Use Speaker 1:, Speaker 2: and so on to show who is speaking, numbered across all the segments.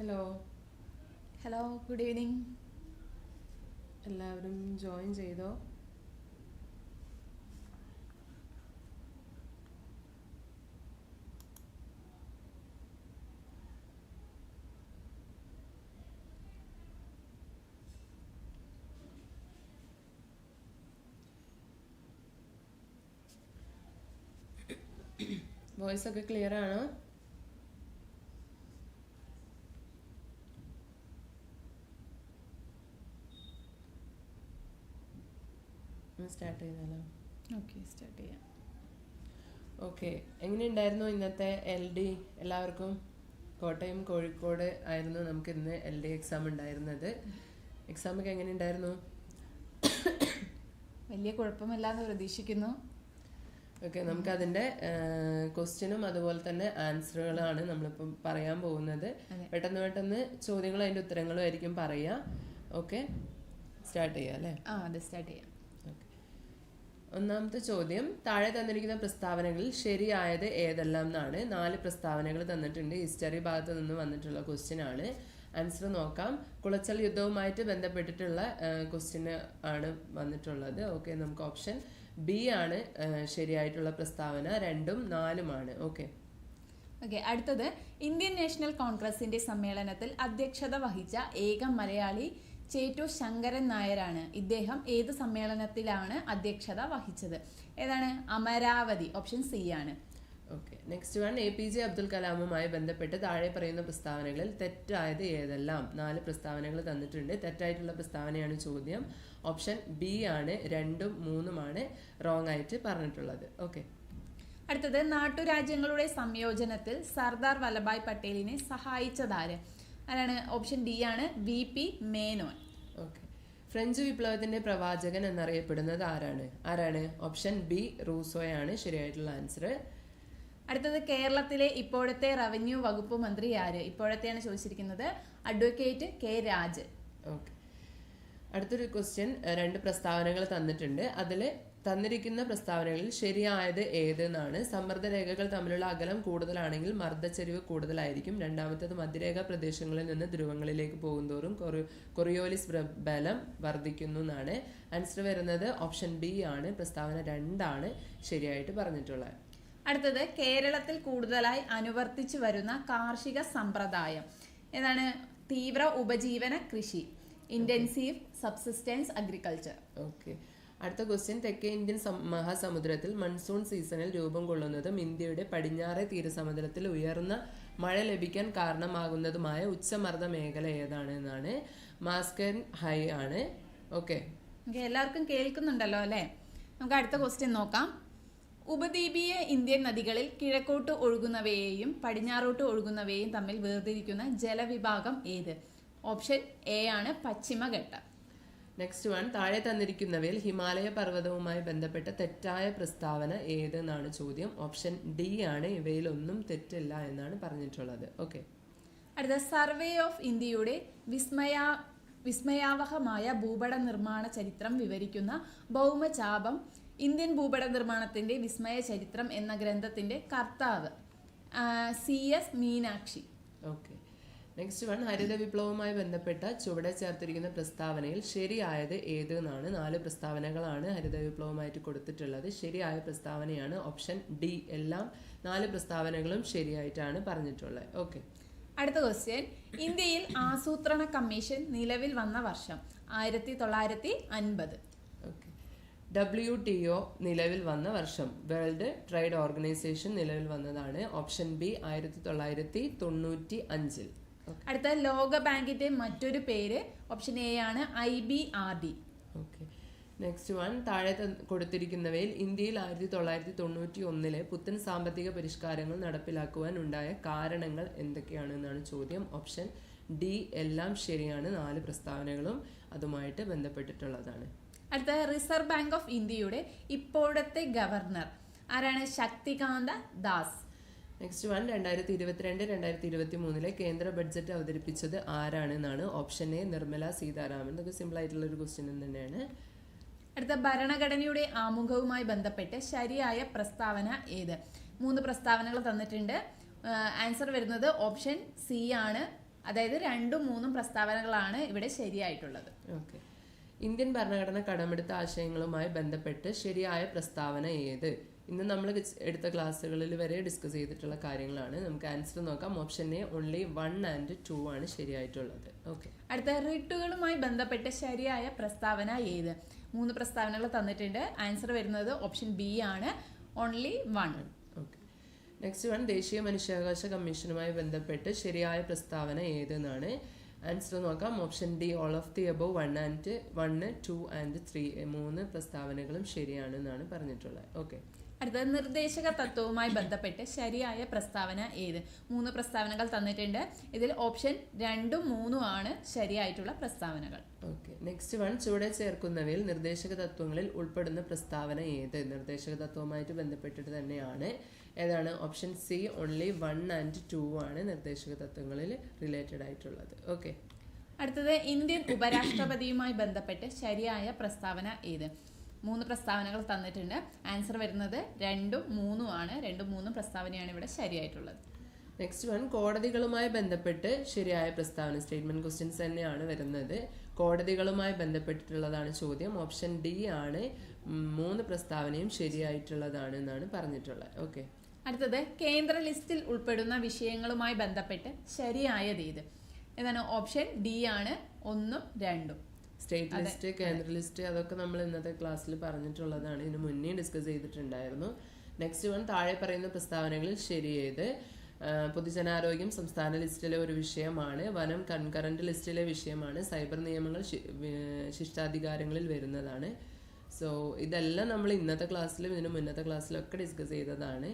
Speaker 1: Hello
Speaker 2: hello good evening
Speaker 1: എല്ലാവരും join ചെയ്തോ? Voice ഒക്കെ ക്ലിയർ ആണോ? സ്റ്റാർട്ട് ചെയ്താലോ?
Speaker 2: ഓക്കെ സ്റ്റാർട്ട് ചെയ്യാം.
Speaker 1: ഓക്കെ എങ്ങനെയുണ്ടായിരുന്നു ഇന്നത്തെ എൽ ഡി എല്ലാവർക്കും കോട്ടയം കോഴിക്കോട് ആയിരുന്നു നമുക്ക് ഇന്ന് എൽ ഡി എക്സാം ഉണ്ടായിരുന്നത്. എക്സാമൊക്കെ എങ്ങനെ ഉണ്ടായിരുന്നു
Speaker 2: വലിയ കുഴപ്പമില്ലാന്ന് പ്രതീക്ഷിക്കുന്നു.
Speaker 1: ഓക്കെ നമുക്കതിന്റെ ക്വസ്റ്റ്യനും അതുപോലെ തന്നെ ആൻസറുകളാണ് നമ്മളിപ്പം പറയാൻ പോകുന്നത്. പെട്ടെന്ന് പെട്ടെന്ന് ചോദ്യങ്ങളും അതിന്റെ ഉത്തരങ്ങളും ആയിരിക്കും പറയുക. ഓക്കെ സ്റ്റാർട്ട് ചെയ്യാം അല്ലേ?
Speaker 2: ആ അതെ സ്റ്റാർട്ട് ചെയ്യാം.
Speaker 1: ഒന്നാമത്തെ ചോദ്യം താഴെ തന്നിരിക്കുന്ന പ്രസ്താവനകളിൽ ശരിയായത് ഏതെല്ലാം എന്നാണ് നാല് പ്രസ്താവനകൾ തന്നിട്ടുണ്ട്. ഹിസ്റ്ററി ഭാഗത്ത് നിന്ന് വന്നിട്ടുള്ള ക്വസ്റ്റ്യൻ ആണ്. ആൻസർ നോക്കാം. കുളച്ചൽ യുദ്ധവുമായിട്ട് ബന്ധപ്പെട്ടിട്ടുള്ള ക്വസ്റ്റ്യന് ആണ് വന്നിട്ടുള്ളത്. ഓക്കെ നമുക്ക് ഓപ്ഷൻ ബി ആണ് ശരിയായിട്ടുള്ള പ്രസ്താവന. രണ്ടും നാലുമാണ്. ഓക്കെ
Speaker 2: ഓക്കെ അടുത്തത്. ഇന്ത്യൻ നാഷണൽ കോൺഗ്രസിന്റെ സമ്മേളനത്തിൽ അധ്യക്ഷത വഹിച്ച ഏക മലയാളി ചേറ്റു ശങ്കരൻ നായരാണ്. ഇദ്ദേഹം ഏത് സമ്മേളനത്തിലാണ് അധ്യക്ഷത വഹിച്ചത്? ഏതാണ്? അമരാവതി ഓപ്ഷൻ സി ആണ്.
Speaker 1: Okay next one A P J Abdul കലാമുമായി ബന്ധപ്പെട്ട് താഴെ പറയുന്ന പ്രസ്താവനകളിൽ തെറ്റായത് ഏതെല്ലാം? നാല് പ്രസ്താവനകൾ തന്നിട്ടുണ്ട്. തെറ്റായിട്ടുള്ള പ്രസ്താവനയാണ് ചോദ്യം. ഓപ്ഷൻ ബി ആണ് രണ്ടും മൂന്നുമാണ് റോങ് ആയിട്ട് പറഞ്ഞിട്ടുള്ളത്. ഓക്കെ
Speaker 2: അടുത്തത് നാട്ടുരാജ്യങ്ങളുടെ സംയോജനത്തിൽ സർദാർ വല്ലഭായ് പട്ടേലിനെ സഹായിച്ചതാര്? ആരാണ്? ഓപ്ഷൻ ഡി ആണ് V P Menon.
Speaker 1: Okay French വിപ്ലവത്തിന്റെ പ്രവാചകൻ എന്നറിയപ്പെടുന്നത് ആരാണ്? ആരാണ്? ഓപ്ഷൻ ബി റൂസോയാണ് ശരിയായിട്ടുള്ള ആൻസർ
Speaker 2: അടുത്തത് കേരളത്തിലെ ഇപ്പോഴത്തെ റവന്യൂ വകുപ്പ് മന്ത്രി ആര്? ഇപ്പോഴത്തെയാണ് ചോദിച്ചിരിക്കുന്നത് അഡ്വക്കേറ്റ് കെ രാജ്.
Speaker 1: ഓക്കെ അടുത്തൊരു ക്വസ്റ്റ്യൻ രണ്ട് പ്രസ്താവനകൾ തന്നിട്ടുണ്ട്. അതിൽ തന്നിരിക്കുന്ന പ്രസ്താവനകളിൽ ശരിയായത് ഏതെന്നാണ്. സമ്മർദ്ദ രേഖകൾ തമ്മിലുള്ള അകലം കൂടുതലാണെങ്കിൽ മർദ്ദച്ചരിവ് കൂടുതലായിരിക്കും. രണ്ടാമത്തേത് മധ്യരേഖ പ്രദേശങ്ങളിൽ നിന്ന് ധ്രുവങ്ങളിലേക്ക് പോകുന്തോറും കൊറി കൊറിയോലിസ് ബലം വർദ്ധിക്കുന്നു എന്നാണ്. ആൻസർ വരുന്നത് ഓപ്ഷൻ ബി ആണ്. പ്രസ്താവന രണ്ടാണ് ശരിയായിട്ട് പറഞ്ഞിട്ടുള്ളത്.
Speaker 2: അടുത്തത് കേരളത്തിൽ കൂടുതലായി അനുവർത്തിച്ചു വരുന്ന കാർഷിക സമ്പ്രദായം. ഏതാണ്? തീവ്ര ഉപജീവന കൃഷി ഇന്റൻസീവ് സബ്സിസ്റ്റൻസ് അഗ്രികൾച്ചർ
Speaker 1: ഓക്കെ. അടുത്ത ക്വസ്റ്റ്യൻ തെക്കേ ഇന്ത്യൻ മഹാസമുദ്രത്തിൽ മൺസൂൺ സീസണിൽ രൂപം കൊള്ളുന്നതും ഇന്ത്യയുടെ പടിഞ്ഞാറേ തീരസമുദ്രത്തിൽ ഉയർന്ന മഴ ലഭിക്കാൻ കാരണമാകുന്നതുമായ ഉച്ചമർദ്ദ മേഖല ഏതാണ് എന്നാണ് മാസ്കൻ ഹൈ ആണ്. ഓക്കെ
Speaker 2: എല്ലാവർക്കും കേൾക്കുന്നുണ്ടല്ലോ അല്ലേ? നമുക്ക് അടുത്ത ക്വസ്റ്റ്യൻ നോക്കാം. ഉപദ്വീപീയ ഇന്ത്യൻ നദികളിൽ കിഴക്കോട്ട് ഒഴുകുന്നവയെയും പടിഞ്ഞാറോട്ട് ഒഴുകുന്നവയെയും തമ്മിൽ വേർതിരിക്കുന്ന ജലവിഭാഗം ഏത്? ഓപ്ഷൻ എ ആണ് പശ്ചിമഘട്ടം.
Speaker 1: നെക്സ്റ്റ് വൺ താഴെ തന്നിരിക്കുന്നവയിൽ ഹിമാലയ പർവതവുമായി ബന്ധപ്പെട്ട തെറ്റായ പ്രസ്താവന ഏതെന്നാണ് ചോദ്യം? ഓപ്ഷൻ ഡി ആണ്. ഇവയിൽ ഒന്നും തെറ്റില്ല എന്നാണ് പറഞ്ഞിട്ടുള്ളത്. ഓക്കെ
Speaker 2: അടുത്ത സർവേ ഓഫ് ഇന്ത്യയുടെ വിസ്മയ വിസ്മയാവഹമായ ഭൂപട നിർമ്മാണ ചരിത്രം വിവരിക്കുന്ന ഭൗമചാപം ഇന്ത്യൻ ഭൂപട നിർമ്മാണത്തിന്റെ വിസ്മയ ചരിത്രം എന്ന ഗ്രന്ഥത്തിന്റെ കർത്താവ് C S Meenakshi.
Speaker 1: Okay next one ഹരിത വിപ്ലവവുമായി ബന്ധപ്പെട്ട ചുവടെ ചേർത്തിരിക്കുന്ന പ്രസ്താവനയിൽ ശരിയായത് ഏത് എന്നാണ് നാല് പ്രസ്താവനകളാണ് ഹരിത വിപ്ലവമായിട്ട് കൊടുത്തിട്ടുള്ളത്. ശരിയായ പ്രസ്താവനയാണ് ഓപ്ഷൻ ഡി. എല്ലാം നാല് പ്രസ്താവനകളും ശരിയായിട്ടാണ് പറഞ്ഞിട്ടുള്ളത്. ഓക്കെ
Speaker 2: അടുത്ത ക്വസ്റ്റ്യൻ ഇന്ത്യയിൽ ആസൂത്രണ കമ്മീഷൻ നിലവിൽ വന്ന വർഷം ആയിരത്തി തൊള്ളായിരത്തി അൻപത്
Speaker 1: ഡബ്ല്യു ടി ഒ നിലവിൽ വന്ന വർഷം. വേൾഡ് ട്രേഡ് ഓർഗനൈസേഷൻ നിലവിൽ വന്നതാണ്. ഓപ്ഷൻ ബി ആയിരത്തി തൊള്ളായിരത്തി തൊണ്ണൂറ്റി അഞ്ചിൽ
Speaker 2: അടുത്ത ലോക ബാങ്കിന്റെ മറ്റൊരു പേര് ഓപ്ഷൻ എ ആണ് I B R D
Speaker 1: okay next one താഴെ കൊടുത്തിരിക്കുന്നവയിൽ ഇന്ത്യയിൽ ആയിരത്തി തൊള്ളായിരത്തി തൊണ്ണൂറ്റി ഒന്നിലെ പുത്തൻ സാമ്പത്തിക പരിഷ്കാരങ്ങൾ നടപ്പിലാക്കുവാൻ ഉണ്ടായ കാരണങ്ങൾ എന്തൊക്കെയാണ് എന്നാണ് ചോദ്യം. ഓപ്ഷൻ ഡി എല്ലാം ശരിയാണ് നാല് പ്രസ്താവനകളും അതുമായിട്ട് ബന്ധപ്പെട്ടിട്ടുള്ളതാണ്.
Speaker 2: അടുത്ത റിസർവ് ബാങ്ക് ഓഫ് ഇന്ത്യയുടെ ഇപ്പോഴത്തെ ഗവർണർ ആരാണ്? ശക്തികാന്ത ദാസ്.
Speaker 1: നെക്സ്റ്റ് വൺ രണ്ടായിരത്തി ഇരുപത്തിരണ്ട് രണ്ടായിരത്തി ഇരുപത്തി മൂന്നിലെ കേന്ദ്ര ബഡ്ജറ്റ് അവതരിപ്പിച്ചത് ആരാണെന്നാണ് ഓപ്ഷൻ എ നിർമ്മല സീതാരാമൻ. ഇതൊക്കെ സിമ്പിൾ ആയിട്ടുള്ള ഒരു ക്വസ്റ്റ്യൻ തന്നെയാണ്.
Speaker 2: അടുത്ത ഭരണഘടനയുടെ ആമുഖവുമായി ബന്ധപ്പെട്ട് ശരിയായ പ്രസ്താവന ഏത്? മൂന്ന് പ്രസ്താവനകൾ തന്നിട്ടുണ്ട്. ആൻസർ വരുന്നത് ഓപ്ഷൻ സി ആണ്. അതായത് രണ്ടും മൂന്നും പ്രസ്താവനകളാണ് ഇവിടെ ശരിയായിട്ടുള്ളത്.
Speaker 1: ഓക്കെ ഇന്ത്യൻ ഭരണഘടന കടമെടുത്ത ആശയങ്ങളുമായി ബന്ധപ്പെട്ട് ശരിയായ പ്രസ്താവന ഏത്? ഇന്ന് നമ്മൾ എടുത്ത ക്ലാസ്സുകളിൽ വരെ ഡിസ്കസ് ചെയ്തിട്ടുള്ള കാര്യങ്ങളാണ്. നമുക്ക് ആൻസർ നോക്കാം. Option A only one and two ആണ് ശരിയായിട്ടുള്ളത്. ഓക്കെ
Speaker 2: അടുത്ത റിട്ടുകളുമായി ബന്ധപ്പെട്ട ശരിയായ പ്രസ്താവന ഏത്? മൂന്ന് പ്രസ്താവനകൾ തന്നിട്ടുണ്ട്. ആൻസർ വരുന്നത് ഓപ്ഷൻ ബി ആണ്. Only one
Speaker 1: okay next one ദേശീയ മനുഷ്യാവകാശ കമ്മീഷനുമായി ബന്ധപ്പെട്ട് ശരിയായ പ്രസ്താവന ഏതെന്നാണ്? ആൻസർ നോക്കാം. Option D all of the above one and one two and three മൂന്ന് പ്രസ്താവനകളും ശരിയാണെന്നാണ് പറഞ്ഞിട്ടുള്ളത്. ഓക്കെ
Speaker 2: അടുത്തത് നിർദ്ദേശക തത്വവുമായി ബന്ധപ്പെട്ട് ശരിയായ പ്രസ്താവന ഏത്? മൂന്ന് പ്രസ്താവനകൾ തന്നിട്ടുണ്ട്. ഇതിൽ ഓപ്ഷൻ രണ്ടും മൂന്നും ആണ് ശരിയായിട്ടുള്ള പ്രസ്താവനകൾ.
Speaker 1: ഓക്കെ. നെക്സ്റ്റ് വൺ ചുവടെ ചേർക്കുന്നവയിൽ നിർദ്ദേശക തത്വങ്ങളിൽ ഉൾപ്പെടുന്ന പ്രസ്താവന ഏത്? നിർദ്ദേശക തത്വവുമായിട്ട് ബന്ധപ്പെട്ടിട്ട് തന്നെയാണ്. ഏതാണ്? Option C only one and two ആണ് നിർദ്ദേശക തത്വങ്ങളിൽ റിലേറ്റഡ് ആയിട്ടുള്ളത്. ഓക്കെ.
Speaker 2: അടുത്തത് ഇന്ത്യൻ ഉപരാഷ്ട്രപതിയുമായി ബന്ധപ്പെട്ട് ശരിയായ പ്രസ്താവന ഏത്? മൂന്ന് പ്രസ്താവനകൾ തന്നിട്ടുണ്ട്. ആൻസർ വരുന്നത് രണ്ടും മൂന്നും ആണ്. രണ്ടും മൂന്നും പ്രസ്താവനയാണ് ഇവിടെ ശരിയായിട്ടുള്ളത്.
Speaker 1: നെക്സ്റ്റ് വൺ കോടതികളുമായി ബന്ധപ്പെട്ട് ശരിയായ പ്രസ്താവന സ്റ്റേറ്റ്മെന്റ് ക്വസ്റ്റ്യൻസ് തന്നെയാണ് വരുന്നത്. കോടതികളുമായി ബന്ധപ്പെട്ടിട്ടുള്ളതാണ് ചോദ്യം. ഓപ്ഷൻ ഡി ആണ്. മൂന്ന് പ്രസ്താവനയും ശരിയായിട്ടുള്ളതാണ് എന്നാണ് പറഞ്ഞിട്ടുള്ളത്. ഓക്കെ
Speaker 2: അടുത്തത് കേന്ദ്ര ലിസ്റ്റിൽ ഉൾപ്പെടുന്ന വിഷയങ്ങളുമായി ബന്ധപ്പെട്ട് ശരിയായത് ഏത് ഏതാണ് ഓപ്ഷൻ ഡി ആണ്. ഒന്നും രണ്ടും.
Speaker 1: സ്റ്റേറ്റ് ലിസ്റ്റ് കേന്ദ്ര ലിസ്റ്റ് അതൊക്കെ നമ്മൾ ഇന്നത്തെ ക്ലാസ്സിൽ പറഞ്ഞിട്ടുള്ളതാണ്. ഇതിന് മുന്നേ ഡിസ്കസ് ചെയ്തിട്ടുണ്ടായിരുന്നു. നെക്സ്റ്റ് വൺ താഴെ പറയുന്ന പ്രസ്താവനകളിൽ ശരിയേത് ആ, പൊതുജനാരോഗ്യം സംസ്ഥാന ലിസ്റ്റിലെ ഒരു വിഷയമാണ്. വനം കൺകറന്റ് ലിസ്റ്റിലെ വിഷയമാണ്. സൈബർ നിയമങ്ങൾ ശിഷ്ടാധികാരങ്ങളിൽ വരുന്നതാണ്. സോ ഇതെല്ലാം നമ്മൾ ഇന്നത്തെ ക്ലാസ്സിലും ഇതിന് മുന്നത്തെ ക്ലാസ്സിലും ഒക്കെ ഡിസ്കസ് ചെയ്തതാണ്.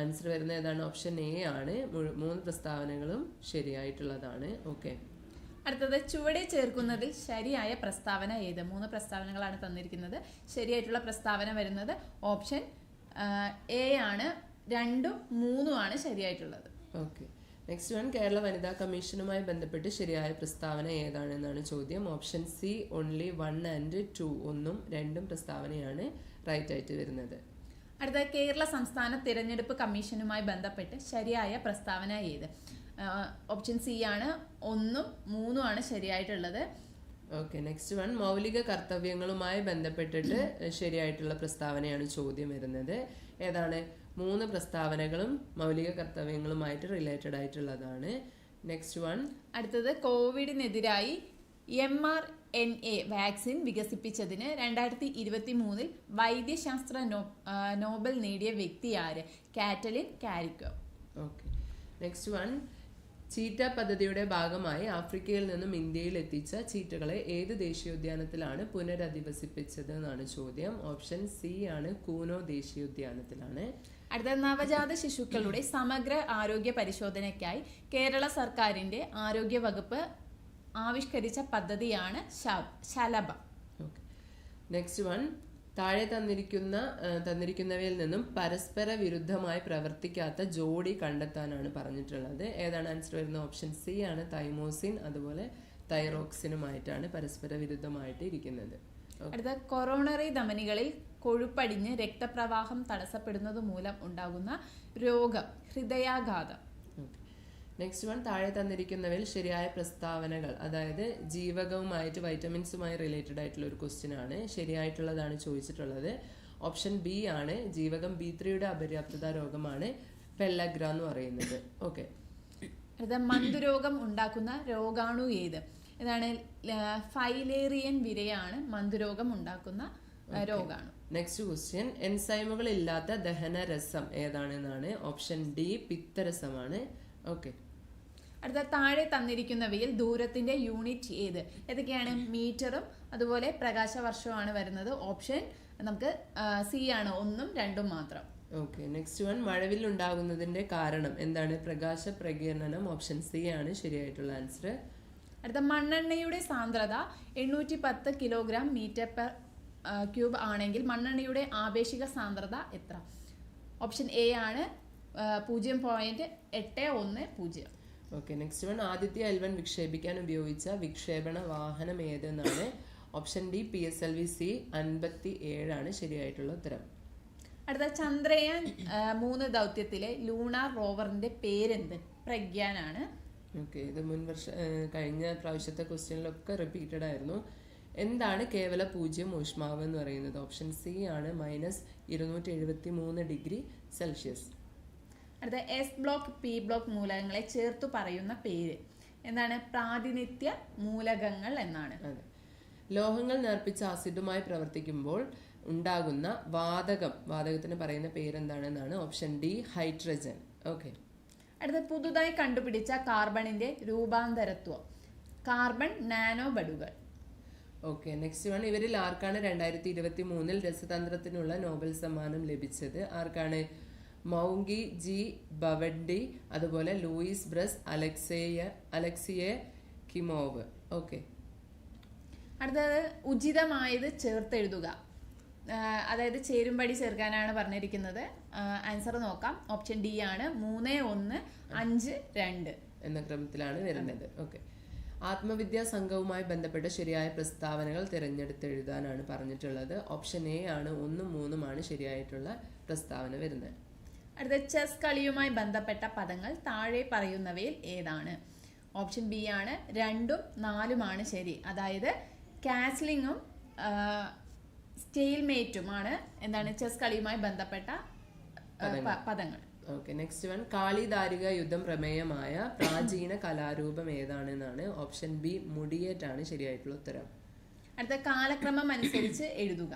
Speaker 1: ആൻസർ വരുന്ന ഏതാണ്? ഓപ്ഷൻ എ ആണ്. മൂന്ന് പ്രസ്താവനകളും ശരിയായിട്ടുള്ളതാണ്. ഓക്കെ
Speaker 2: അടുത്തത് ചുവടെ ചേർക്കുന്നതിൽ ശരിയായ പ്രസ്താവന ഏത്? മൂന്ന് പ്രസ്താവനകളാണ് തന്നിരിക്കുന്നത്. ശരിയായിട്ടുള്ള പ്രസ്താവന വരുന്നത് ഓപ്ഷൻ എ ആണ്. രണ്ടും മൂന്നും ആണ് ശരിയായിട്ടുള്ളത്.
Speaker 1: ഓക്കെ. നെക്സ്റ്റ് വൺ കേരള വനിതാ കമ്മീഷനുമായി ബന്ധപ്പെട്ട് ശരിയായ പ്രസ്താവന ഏതാണെന്നാണ് ചോദ്യം. Option C only one and two ഒന്നും രണ്ടും പ്രസ്താവനയാണ് റൈറ്റ് ആയിട്ട് വരുന്നത്.
Speaker 2: അടുത്ത കേരള സംസ്ഥാന തിരഞ്ഞെടുപ്പ് കമ്മീഷനുമായി ബന്ധപ്പെട്ട് ശരിയായ പ്രസ്താവന ഏത്? ഓപ്ഷൻ സി ആണ്. ഒന്നും മൂന്നും ആണ് ശരിയായിട്ടുള്ളത്.
Speaker 1: ഓക്കെ നെക്സ്റ്റ് വൺ മൗലിക കർത്തവ്യങ്ങളുമായി ബന്ധപ്പെട്ടിട്ട് ശരിയായിട്ടുള്ള പ്രസ്താവനയാണ് ചോദ്യം വരുന്നത്. ഏതാണ്? മൂന്ന് പ്രസ്താവനകളും മൗലിക കർത്തവ്യങ്ങളുമായിട്ട് റിലേറ്റഡ് ആയിട്ടുള്ളതാണ്. നെക്സ്റ്റ് വൺ
Speaker 2: അടുത്തത് കോവിഡിനെതിരായി M R N A vaccine വികസിപ്പിച്ചതിന് രണ്ടായിരത്തി ഇരുപത്തി മൂന്നിൽ വൈദ്യശാസ്ത്ര നോബൽ നേടിയ വ്യക്തി ആര്? Katalin Kariko.
Speaker 1: Okay next one cheetah പദ്ധതിയുടെ ഭാഗമായി ആഫ്രിക്കയിൽ നിന്നും ഇന്ത്യയിൽ എത്തിച്ച ചീറ്റകളെ ഏത് ദേശീയോദ്യാനത്തിലാണ് പുനരധിവസിപ്പിച്ചത് എന്നാണ് ചോദ്യം. ഓപ്ഷൻ സി ആണ് കൂനോ ദേശീയോദ്യാനത്തിലാണ്.
Speaker 2: അടുത്ത നവജാത ശിശുക്കളുടെ സമഗ്ര ആരോഗ്യ പരിശോധനയ്ക്കായി കേരള സർക്കാരിന്റെ ആരോഗ്യ വകുപ്പ് ആവിഷ്കരിച്ച പദ്ധതിയാണ് ശലഭ.
Speaker 1: നെക്സ്റ്റ് വൺ താഴെ തന്നിരിക്കുന്ന തന്നിരിക്കുന്നവയിൽ നിന്നും പരസ്പര വിരുദ്ധമായി പ്രവർത്തിക്കാത്ത ജോഡി കണ്ടെത്താനാണ് പറഞ്ഞിട്ടുള്ളത്. ഏതാണ് ആൻസർ വരുന്ന ഓപ്ഷൻ സി ആണ്. തൈമോസിൻ അതുപോലെ തൈറോക്സിനുമായിട്ടാണ് പരസ്പര വിരുദ്ധമായിട്ട് ഇരിക്കുന്നത്
Speaker 2: അടുത്ത കൊറോണറി ധമനികളിൽ കൊഴുപ്പടിഞ്ഞ് രക്തപ്രവാഹം തടസ്സപ്പെടുന്നത് മൂലം ഉണ്ടാകുന്ന രോഗം ഹൃദയാഘാതം.
Speaker 1: നെക്സ്റ്റ് വൺ താഴെ തന്നിരിക്കുന്നവയിൽ ശരിയായ പ്രസ്താവനകൾ. അതായത് ജീവകവുമായിട്ട് വൈറ്റമിൻസുമായി റിലേറ്റഡ് ആയിട്ടുള്ള ഒരു ക്വസ്റ്റ്യൻ ആണ്. ശരിയായിട്ടുള്ളതാണ് ചോദിച്ചിട്ടുള്ളത്. ഓപ്ഷൻ ബി ആണ് ജീവകം ബി ത്രീയുടെ അപര്യാപ്തത രോഗമാണ് പെല്ലഗ്ര എന്ന് പറയുന്നത്. ഓക്കെ
Speaker 2: അടുത്ത മന്തുരോഗം ഉണ്ടാക്കുന്ന രോഗാണു ഏത്? ഇതാണ് ഫൈലേറിയൻ വിരയാണ് മന്തുരോഗം ഉണ്ടാക്കുന്ന രോഗാണു.
Speaker 1: നെക്സ്റ്റ് ക്വസ്റ്റ്യൻ എൻസൈമുകൾ ഇല്ലാത്ത ദഹനരസം ഏതാണെന്നാണ്? ഓപ്ഷൻ ഡി പിത്തരസമാണ്. ഓക്കെ
Speaker 2: അടുത്ത താഴെ തന്നിരിക്കുന്നവയിൽ ദൂരത്തിന്റെ യൂണിറ്റ് ഏത്? ഏതൊക്കെയാണ്? മീറ്ററും അതുപോലെ പ്രകാശവർഷവുമാണ് വരുന്നത്. ഓപ്ഷൻ നമുക്ക് സി ആണ്. ഒന്നും രണ്ടും മാത്രം.
Speaker 1: ഓക്കെ നെക്സ്റ്റ് വൺ മഴവിൽ ഉണ്ടാകുന്നതിന്റെ കാരണം എന്താണ്? പ്രകാശ പ്രകീർണനം ഓപ്ഷൻ സി ആണ് ശരിയായിട്ടുള്ള ആൻസർ
Speaker 2: അടുത്ത മണ്ണെണ്ണയുടെ സാന്ദ്രത എണ്ണൂറ്റി പത്ത് കിലോഗ്രാം മീറ്റർ പെർ ക്യൂബ് ആണെങ്കിൽ മണ്ണെണ്ണയുടെ ആപേക്ഷിക സാന്ദ്രത എത്ര? ഓപ്ഷൻ എ ആണ് പൂജ്യം പോയിന്റ് എട്ട് ഒന്ന് പൂജ്യം.
Speaker 1: ഓക്കെ നെക്സ്റ്റ് വൺ ആദ്യത്തെ എൽവൺ വിക്ഷേപിക്കാൻ ഉപയോഗിച്ച വിക്ഷേപണ വാഹനം ഏതെന്നാണ്? Option D P S L V C അൻപത്തി ഏഴാണ് ശരിയായിട്ടുള്ള ഉത്തരം.
Speaker 2: അടുത്ത ചന്ദ്രയാൻ മൂന്ന് ദൗത്യത്തിലെ ലൂണാർ റോവറിന്റെ പേരെന്ത്? പ്രഗ്യാനാണ്.
Speaker 1: ഓക്കെ ഇത് മുൻ വർഷ കഴിഞ്ഞ പ്രാവശ്യത്തെ ക്വസ്റ്റ്യനിലൊക്കെ റിപ്പീറ്റഡ് ആയിരുന്നു. എന്താണ് കേവല പൂജ്യം ഊഷ്മാവ് എന്ന് പറയുന്നത്? ഓപ്ഷൻ സി ആണ് മൈനസ് ഇരുന്നൂറ്റി എഴുപത്തി മൂന്ന് ഡിഗ്രി സെൽഷ്യസ്
Speaker 2: അടുത്ത എസ് ബ്ലോക്ക് പി ബ്ലോക്ക് മൂലകങ്ങളെ ചേർത്ത് പറയുന്ന പേര്. എന്താണ്? പ്രാതിനിധ്യ മൂലകങ്ങൾ എന്നാണ്.
Speaker 1: അതെ. ലോഹങ്ങൾ നേർപ്പിച്ച ആസിഡുമായി പ്രവർത്തിക്കുമ്പോൾ ഉണ്ടാകുന്ന വാതകം വാതകത്തിന് പറയുന്ന പേരെന്താണെന്നാണ് ഓപ്ഷൻ ഡി ഹൈഡ്രജൻ ഓക്കെ
Speaker 2: അടുത്ത പുതുതായി കണ്ടുപിടിച്ച കാർബണിന്റെ രൂപാന്തരത്വം. Carbon nano ബഡുകൾ
Speaker 1: okay next one ഇവരിൽ ആർക്കാണ് രണ്ടായിരത്തി ഇരുപത്തി മൂന്നിൽ രസതന്ത്രത്തിനുള്ള നോബൽ സമ്മാനം ലഭിച്ചത്? ആർക്കാണ്? മൗങ്കി ജി ബവഡി അതുപോലെ Louis Brus Alexei Alexei Ekimov. Okay.
Speaker 2: അടുത്തത് ഉചിതമായത് ചേർത്തെഴുതുക. അതായത് ചേരുംപടി ചേർക്കാനാണ് പറഞ്ഞിരിക്കുന്നത്. ആൻസർ നോക്കാം. ഓപ്ഷൻ ഡി ആണ് മൂന്ന് ഒന്ന് അഞ്ച് രണ്ട്
Speaker 1: എന്ന ക്രമത്തിലാണ് വരുന്നത്. ഓക്കെ. ആത്മവിദ്യാ സംഘവുമായി ബന്ധപ്പെട്ട ശരിയായ പ്രസ്താവനകൾ തിരഞ്ഞെടുത്തെഴുതാനാണ് പറഞ്ഞിട്ടുള്ളത്. ഓപ്ഷൻ എ ആണ് ഒന്നും മൂന്നുമാണ് ശരിയായിട്ടുള്ള പ്രസ്താവന വരുന്നത്.
Speaker 2: അടുത്ത ചെസ് കളിയുമായി ബന്ധപ്പെട്ട പദങ്ങൾ താഴെ പറയുന്നവയിൽ ഏതാണ്? ഓപ്ഷൻ ബി ആണ് രണ്ടും നാലുമാണ് ശരി. അതായത് കാസ്ലിങ്ങും സ്റ്റെയിൽമേറ്റുമാണ് എന്താണ് ചെസ് കളിയുമായി ബന്ധപ്പെട്ട പദങ്ങൾ.
Speaker 1: Okay next one. കാളിദാരിക യുദ്ധം പ്രമേയമായ പ്രാചീന കലാരൂപം ഏതാണെന്നാണ് ഓപ്ഷൻ ബി. മുടിയേറ്റാണ് ശരിയായിട്ടുള്ള ഉത്തരം.
Speaker 2: അടുത്ത കാലക്രമം അനുസരിച്ച് എഴുതുക.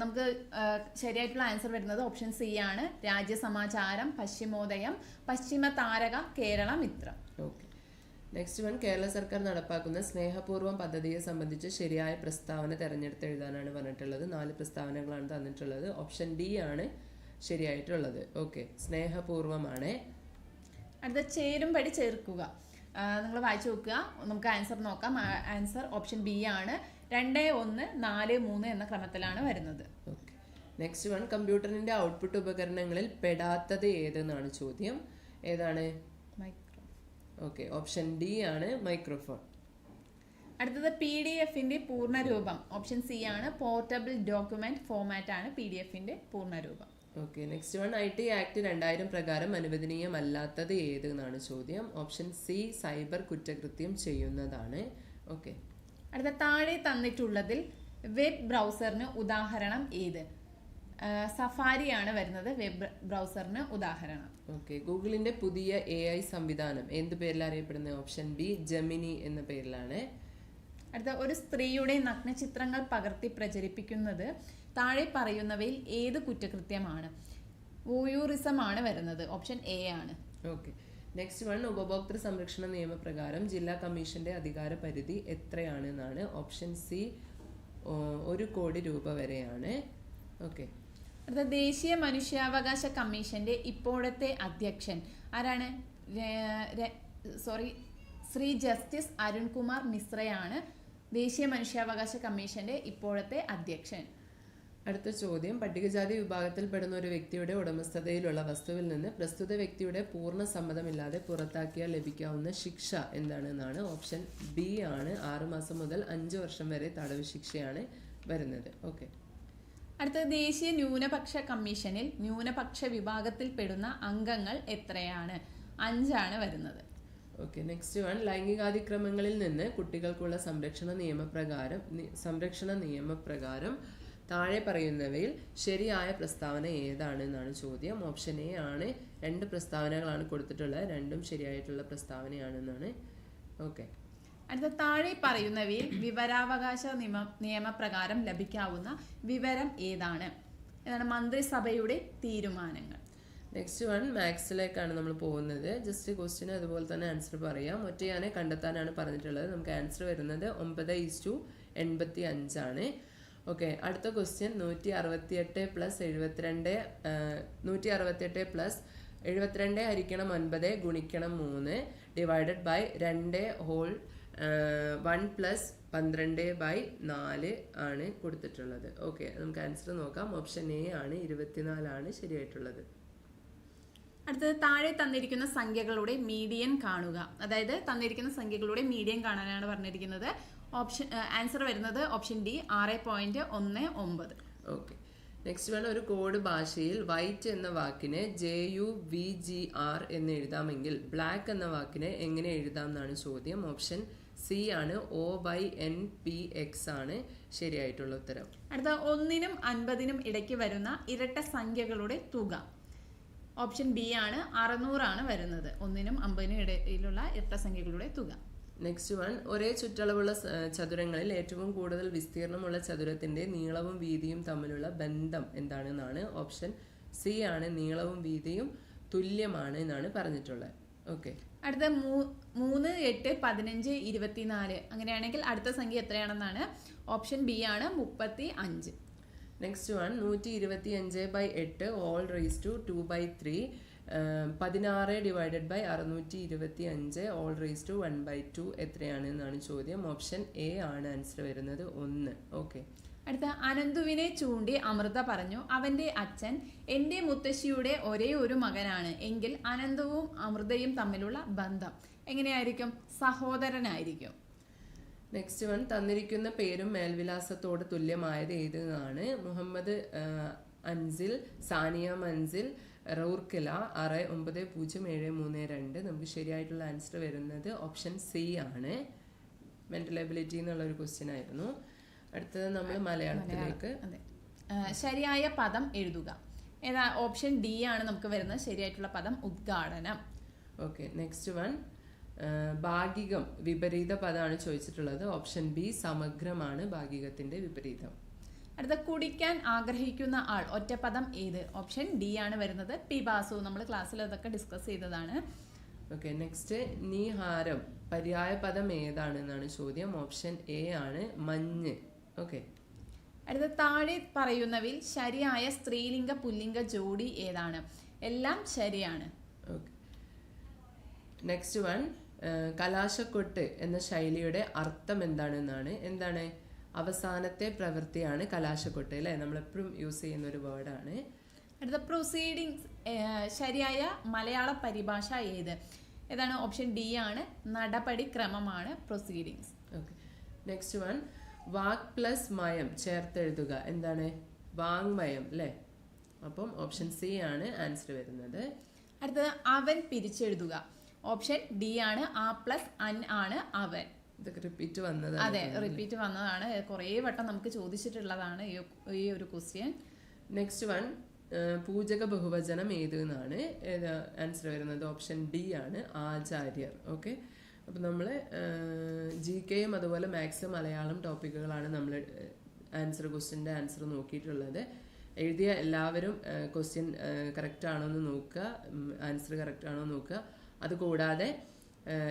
Speaker 2: നമുക്ക് ശരിയായിട്ടുള്ള ആൻസർ വരുന്നത് ഓപ്ഷൻ സി ആണ്. Rajyasamacharam Paschimodayam Paschima Tharaka Kerala Mithram.
Speaker 1: Okay. Next one Kerala സർക്കാർ നടപ്പാക്കുന്ന സ്നേഹപൂർവം പദ്ധതിയെ സംബന്ധിച്ച് ശരിയായ പ്രസ്താവന തിരഞ്ഞെടുത്ത് എഴുതാനാണ് പറഞ്ഞിട്ടുള്ളത്. നാല് പ്രസ്താവനകളാണ് തന്നിട്ടുള്ളത്. ഓപ്ഷൻ ഡി ആണ് ശരിയായിട്ടുള്ളത്. ഓക്കെ. സ്നേഹപൂർവമാണ്.
Speaker 2: അടുത്ത ചേരുംപടി ചേർക്കുക. നിങ്ങൾ വായിച്ചു നോക്കുക. നമുക്ക് ആൻസർ നോക്കാം. ആൻസർ ഓപ്ഷൻ ബി ആണ്. രണ്ട് ഒന്ന് നാല് മൂന്ന് എന്ന ക്രമത്തിലാണ് വരുന്നത്.
Speaker 1: നെക്സ്റ്റ് വൺ കമ്പ്യൂട്ടറിന്റെ ഔട്ട്പുട്ട് ഉപകരണങ്ങളിൽ പെടാത്തത് ഏതെന്നാണ് ചോദ്യം. ഏതാണ്? ഓക്കെ ഓപ്ഷൻ ഡി ആണ് മൈക്രോഫോൺ
Speaker 2: അടുത്തത് പി ഡി എഫിന്റെ പൂർണരൂപം. ഓപ്ഷൻ സി ആണ് പോർട്ടബിൾ ഡോക്യുമെന്റ് ഫോർമാറ്റ് ആണ് പി ഡി എഫിന്റെ പൂർണരൂപം.
Speaker 1: Okay next one I T act രണ്ടായിരം പ്രകാരം അനുവദനീയമല്ലാത്തത് ഏത് എന്നാണ് ചോദ്യം. ഓപ്ഷൻ സി സൈബർ കുറ്റകൃത്യം ചെയ്യുന്നതാണ്. ഓക്കെ
Speaker 2: അടുത്ത താഴെ തന്നിട്ടുള്ളതിൽ വെബ് ബ്രൗസറിന് ഉദാഹരണം ഏത്? സഫാരിയാണ് വരുന്നത് വെബ് ബ്രൗസറിന് ഉദാഹരണം.
Speaker 1: ഓക്കെ ഗൂഗിളിന്റെ പുതിയ എ ഐ സംവിധാനം എന്ത് പേരിൽ അറിയപ്പെടുന്ന ഓപ്ഷൻ ബി ജമിനി എന്ന പേരിലാണ്.
Speaker 2: അടുത്ത ഒരു സ്ത്രീയുടെ നഗ്നചിത്രങ്ങൾ പകർത്തി പ്രചരിപ്പിക്കുന്നത് താഴെ പറയുന്നവയിൽ ഏത് കുറ്റകൃത്യമാണ്? വൂയൂറിസമാണ് ആണ് വരുന്നത് ഓപ്ഷൻ എ ആണ്.
Speaker 1: ഓക്കെ നെക്സ്റ്റ് വൺ ഉപഭോക്തൃ സംരക്ഷണ നിയമപ്രകാരം ജില്ലാ കമ്മീഷന്റെ അധികാര പരിധി എത്രയാണെന്നാണ് ഓപ്ഷൻ സി ഒരു കോടി രൂപ വരെയാണ്. ഓക്കെ
Speaker 2: അടുത്ത ദേശീയ മനുഷ്യാവകാശ കമ്മീഷന്റെ ഇപ്പോഴത്തെ അധ്യക്ഷൻ ആരാണ്? സോറി ശ്രീ ജസ്റ്റിസ് അരുൺകുമാർ മിശ്രയാണ് ദേശീയ മനുഷ്യാവകാശ കമ്മീഷന്റെ ഇപ്പോഴത്തെ അധ്യക്ഷൻ.
Speaker 1: അടുത്ത ചോദ്യം. പട്ടികജാതി വിഭാഗത്തിൽപ്പെടുന്ന ഒരു വ്യക്തിയുടെ ഉടമസ്ഥതയിലുള്ള വസ്തുവിൽ നിന്ന് പ്രസ്തുത വ്യക്തിയുടെ പൂർണ സമ്മതമില്ലാതെ പുറത്താക്കിയാൽ ലഭിക്കാവുന്ന ശിക്ഷ എന്താണെന്നാണ് ഓപ്ഷൻ ബി ആണ്. ആറുമാസം മുതൽ അഞ്ച് വർഷം വരെ തടവ് ശിക്ഷയാണ് വരുന്നത്. ഓക്കെ.
Speaker 2: അടുത്ത ദേശീയ ന്യൂനപക്ഷ കമ്മീഷനിൽ ന്യൂനപക്ഷ വിഭാഗത്തിൽപ്പെടുന്ന അംഗങ്ങൾ എത്രയാണ്? അഞ്ചാണ് വരുന്നത്.
Speaker 1: Okay next one. ലൈംഗികാതിക്രമങ്ങളിൽ നിന്ന് കുട്ടികൾക്കുള്ള സംരക്ഷണ നിയമപ്രകാരം സംരക്ഷണ നിയമപ്രകാരം താഴെ പറയുന്നവയിൽ ശരിയായ പ്രസ്താവന ഏതാണ് എന്നാണ് ചോദ്യം. ഓപ്ഷൻ എ ആണ്. രണ്ട് പ്രസ്താവനകളാണ് കൊടുത്തിട്ടുള്ളത്. രണ്ടും ശരിയായിട്ടുള്ള പ്രസ്താവനയാണെന്നാണ് ഓക്കെ.
Speaker 2: അടുത്ത താഴെ പറയുന്നവയിൽ വിവരാവകാശ നിയമ നിയമപ്രകാരം ലഭിക്കാവുന്ന വിവരം ഏതാണ്? എന്നാണ് മന്ത്രിസഭയുടെ തീരുമാനങ്ങൾ.
Speaker 1: നെക്സ്റ്റ് വൺ മാത്സിലേക്കാണ് നമ്മൾ പോകുന്നത്. ജസ്റ്റ് ക്വസ്റ്റിന് അതുപോലെ തന്നെ ആൻസർ പറയാം. ഒറ്റയാനെ കണ്ടെത്താനാണ് പറഞ്ഞിട്ടുള്ളത്. നമുക്ക് ആൻസർ വരുന്നത് ഒമ്പത് ഈസ് ടു എൺപത്തി അഞ്ചാണ് ഓക്കെ അടുത്ത ക്വസ്റ്റ്യൻ നൂറ്റി അറുപത്തിയെട്ട് പ്ലസ് എഴുപത്തിരണ്ട് നൂറ്റി അറുപത്തിയെട്ട് പ്ലസ് എഴുപത്തിരണ്ട് ഹരിക്കണം ഒൻപത് ഗുണിക്കണം മൂന്ന് ഡിവൈഡഡ് ബൈ രണ്ട് ഹോൾ വൺ പ്ലസ് പന്ത്രണ്ട് ബൈ നാല് ആണ് കൊടുത്തിട്ടുള്ളത്. ഓക്കെ നമുക്ക് ആൻസർ നോക്കാം. ഓപ്ഷൻ എ ആണ് ഇരുപത്തിനാലാണ് ശരിയായിട്ടുള്ളത്.
Speaker 2: അടുത്തത് താഴെ തന്നിരിക്കുന്ന സംഖ്യകളുടെ മീഡിയൻ കാണുക. അതായത് തന്നിരിക്കുന്ന സംഖ്യകളുടെ മീഡിയൻ കാണാനാണ് പറഞ്ഞിരിക്കുന്നത്. ഓപ്ഷൻ ആൻസർ വരുന്നത് ഓപ്ഷൻ ഡി ആറ് പോയിന്റ് ഒന്ന് ഒമ്പത്.
Speaker 1: ഓക്കെ നെക്സ്റ്റ് വേണം ഒരു കോഡ് ഭാഷയിൽ വൈറ്റ് എന്ന വാക്കിനെ J U V G R എന്ന് എഴുതാമെങ്കിൽ ബ്ലാക്ക് എന്ന വാക്കിനെ എങ്ങനെ എഴുതാം എന്നാണ് ചോദ്യം. ഓപ്ഷൻ സി ആണ് O by N P X ആണ് ശരിയായിട്ടുള്ള ഉത്തരം.
Speaker 2: അടുത്ത ഒന്നിനും അൻപതിനും ഇടയ്ക്ക് വരുന്ന ഇരട്ട സംഖ്യകളുടെ തുക. ഓപ്ഷൻ ബി ആണ് അറുന്നൂറാണ് വരുന്നത്. ഒന്നിനും അമ്പതിനും ഇടയിലുള്ള ഇരട്ട സംഖ്യകളുടെ തുക.
Speaker 1: നെക്സ്റ്റ് വൺ ഒരേ ചുറ്റളവുള്ള ചതുരങ്ങളിൽ ഏറ്റവും കൂടുതൽ വിസ്തീർണമുള്ള ചതുരത്തിന്റെ നീളവും വീതിയും തമ്മിലുള്ള ബന്ധം എന്താണെന്നാണ് ഓപ്ഷൻ സി ആണ്. നീളവും വീതിയും തുല്യമാണ് എന്നാണ് പറഞ്ഞിട്ടുള്ളത്. ഓക്കെ
Speaker 2: അടുത്ത മൂന്ന് എട്ട് പതിനഞ്ച് ഇരുപത്തിനാല് അങ്ങനെയാണെങ്കിൽ അടുത്ത സംഖ്യ എത്രയാണെന്നാണ് ഓപ്ഷൻ ബി ആണ് മുപ്പത്തി അഞ്ച്
Speaker 1: നെക്സ്റ്റ് വൺ നൂറ്റി ഇരുപത്തി അഞ്ച് ബൈ എട്ട് whole raise to two by three പതിനാറ് ഡിവൈഡഡ് ബൈ അറുന്നൂറ്റി ഇരുപത്തി അഞ്ച് whole raise to one by two എത്രയാണ് എന്നാണ് ചോദ്യം. ഓപ്ഷൻ എ ആണ് ആൻസർ വരുന്നത് ഒന്ന്. ഓക്കെ
Speaker 2: അടുത്ത അനന്തുവിനെ ചൂണ്ടി അമൃത പറഞ്ഞു അവന്റെ അച്ഛൻ എന്റെ മുത്തശ്ശിയുടെ ഒരേ ഒരു മകനാണ് എങ്കിൽ അനന്തവും അമൃതയും തമ്മിലുള്ള ബന്ധം എങ്ങനെയായിരിക്കും? സഹോദരനായിരിക്കും.
Speaker 1: നെക്സ്റ്റ് വൺ തന്നിരിക്കുന്ന പേരും മേൽവിലാസത്തോട് തുല്യമായത് ഏതെന്നാണ് മുഹമ്മദ് അൻസിൽ സാനിയ മൻസിൽ റൗർക്കില ആറ് ഒമ്പത് പൂജ്യം ഏഴ് മൂന്ന് രണ്ട്. നമുക്ക് ശരിയായിട്ടുള്ള ആൻസർ വരുന്നത് ഓപ്ഷൻ സി ആണ്. മെന്റൽ എബിലിറ്റി എന്നുള്ള ഒരു ക്വസ്റ്റ്യൻ ആയിരുന്നു. അടുത്തത് നമ്മൾ മലയാളത്തിലേക്ക്.
Speaker 2: ശരിയായ പദം എഴുതുക. ഏതാ ഓപ്ഷൻ ഡി ആണ് നമുക്ക് വരുന്നത്. ശരിയായിട്ടുള്ള പദം ഉദ്ഘാടനം.
Speaker 1: ഓക്കെ നെക്സ്റ്റ് വൺ ഭാഗികം വിപരീത പദമാണ് ചോദിച്ചിട്ടുള്ളത്. ഓപ്ഷൻ ബി സമഗ്രമാണ് ഭാഗികത്തിന്റെ വിപരീതം.
Speaker 2: അടുത്ത കുടിക്കാൻ ആഗ്രഹിക്കുന്ന ആൾ ഒറ്റപ്പദം ഏത്? ഓപ്ഷൻ ഡി ആണ് വരുന്നത്. പിബാസു നമ്മൾ ക്ലാസ്സിൽ അതൊക്കെ ഡിസ്കസ് ചെയ്തതാണ്.
Speaker 1: ഓക്കെ നെക്സ്റ്റ് നീഹാരം പര്യായ പദം ഏതാണ് എന്നാണ് ചോദ്യം. ഓപ്ഷൻ എ ആണ് മഞ്ഞ്. ഓക്കെ
Speaker 2: അടുത്ത താഴെ പറയുന്നവയിൽ ശരിയായ സ്ത്രീലിംഗ പുല്ലിംഗ ജോഡി ഏതാണ്? എല്ലാം ശരിയാണ്.
Speaker 1: നെക്സ്റ്റ് വൺ കലാശക്കൊട്ട് എന്ന ശൈലിയുടെ അർത്ഥം എന്താണെന്നാണ് എന്താണ്? അവസാനത്തെ പ്രവൃത്തിയാണ് കലാശക്കൊട്ട് അല്ലേ? നമ്മളെപ്പോഴും യൂസ് ചെയ്യുന്ന ഒരു വേർഡാണ്
Speaker 2: അടുത്ത പ്രൊസീഡിങ്സ് ശരിയായ മലയാള പരിഭാഷ ഏത്? ഏതാണ്? ഓപ്ഷൻ ഡി ആണ്. നടപടിക്രമമാണ് പ്രൊസീഡിങ്സ്
Speaker 1: ഓക്കെ നെക്സ്റ്റ് വൺ വാക് പ്ലസ് മയം ചേർത്തെഴുതുക. എന്താണ്? വാങ്മയം അല്ലേ? അപ്പം ഓപ്ഷൻ സി ആണ് ആൻസർ വരുന്നത്.
Speaker 2: അടുത്തത് അവൻ പിരിച്ചെഴുതുക. ഓപ്ഷൻ ഡി ആണ്. ആ പ്ലസ് അൻ ആണ് അവൻ.
Speaker 1: റിപ്പീറ്റ് വന്നതാണ്
Speaker 2: അതെ റിപ്പീറ്റ് വന്നതാണ്. കുറേ വട്ടം നമുക്ക് ചോദിച്ചിട്ടുള്ളതാണ് ഈ- ഒരു ക്വസ്റ്റ്യൻ
Speaker 1: നെക്സ്റ്റ് വൺ പൂജക ബഹുവചനം ഏത് എന്നാണ്. ഏത് ആൻസർ വരുന്നത്? ഓപ്ഷൻ ഡി ആണ് ആചാര്യർ. ഓക്കെ അപ്പം നമ്മൾ ജി കെയും അതുപോലെ മാത്സ് മലയാളം ടോപ്പിക്കുകളാണ് നമ്മൾ ആൻസർ ക്വസ്റ്റ്യന്റെ ആൻസർ നോക്കിയിട്ടുള്ളത്. എഴുതിയ എല്ലാവരും ക്വസ്റ്റ്യൻ കറക്റ്റ് ആണോ എന്ന് നോക്കുക. ആൻസർ കറക്റ്റ് ആണോ എന്ന് നോക്കുക. അതുകൂടാതെ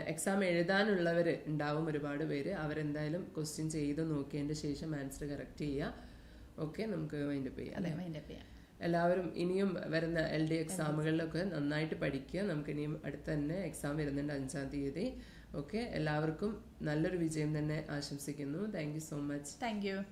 Speaker 1: എക്സാം എഴുതാനുള്ളവർ ഉണ്ടാവും ഒരുപാട് പേര്. അവരെന്തായാലും ക്വസ്റ്റ്യൻ ചെയ്ത് നോക്കിയതിന്റെ ശേഷം ആൻസർ കറക്റ്റ് ചെയ്യുക ഓക്കെ നമുക്ക് വൈൻഡപ്പ് ചെയ്യാം
Speaker 2: അല്ലേ? വൈൻഡപ്പ് ചെയ്യാം.
Speaker 1: എല്ലാവരും ഇനിയും വരുന്ന എൽ ഡി എക്സാമുകളിലൊക്കെ നന്നായിട്ട് പഠിക്കുക. നമുക്ക് ഇനിയും അടുത്ത് തന്നെ എക്സാം വരുന്നുണ്ട് അഞ്ചാം തീയതി. ഓക്കെ എല്ലാവർക്കും നല്ലൊരു വിജയം തന്നെ ആശംസിക്കുന്നു. Thank you so much
Speaker 2: thank you